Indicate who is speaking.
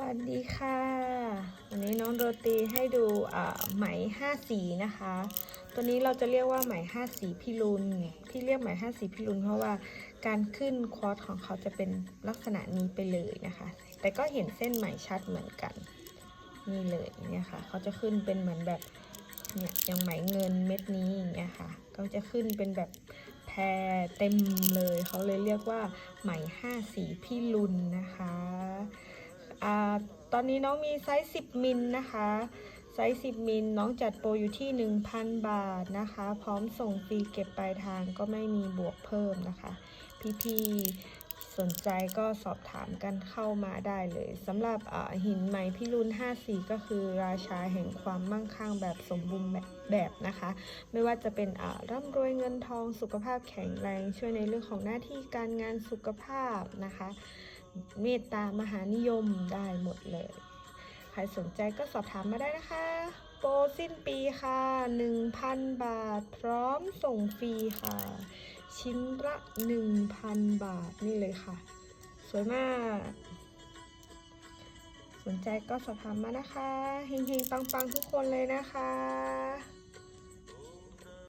Speaker 1: วัสดีค่ะ วันนี้น้องโรตีให้ดูอ่าไหมห้าสีนะคะ ตัวนี้เราจะเรียกว่าไหมห้าสีพิรุณที่เรียกไหมห้าสีพิรุณเพราะว่าการขึ้นคอร์สของเขาจะเป็นลักษณะนี้ไปเลยนะคะ แต่ก็เห็นเส้นไหมชัดเหมือนกันนี่เลยเนี่ยค่ะ เขาจะขึ้นเป็นเหมือนแบบเนี่ยอย่างไหมเงินเม็ดนี้อย่างเงี้ยค่ะ ก็จะขึ้นเป็นแบบแพรเต็มเลย เขาเลยเรียกว่าไหมห้าสีพิรุณนะคะ อ่าตอนนี้น้องมีไซส์ 10 มิลนะคะไซส์ 10 มิลน้องจัดโปรอยู่ที่ 1,000 บาทนะคะ พร้อมส่งฟรีเก็บปลายทางก็ไม่มีบวกเพิ่มนะคะ พี่ๆสนใจก็สอบถามกันเข้ามาได้เลยสำหรับหินไหมพิรุณ54 ก็คือราชาแห่งความมั่งคั่งแบบสมบูรณ์แบบนะคะ ไม่ว่าจะเป็นร่ำรวยเงินทองสุขภาพแข็งแรง ช่วยในเรื่องของหน้าที่การงานสุขภาพนะคะ เมตตามหานิยมได้หมดเลย ใครสนใจก็สอบถามมาได้นะคะ โปรสิ้นปีค่ะ 1,000 บาท พร้อมส่งฟรีค่ะ ชิ้นละ 1,000 บาทนี่เลยค่ะ สวยมาก สนใจก็สอบถามมานะคะเฮงๆปังๆทุกคนเลยนะคะ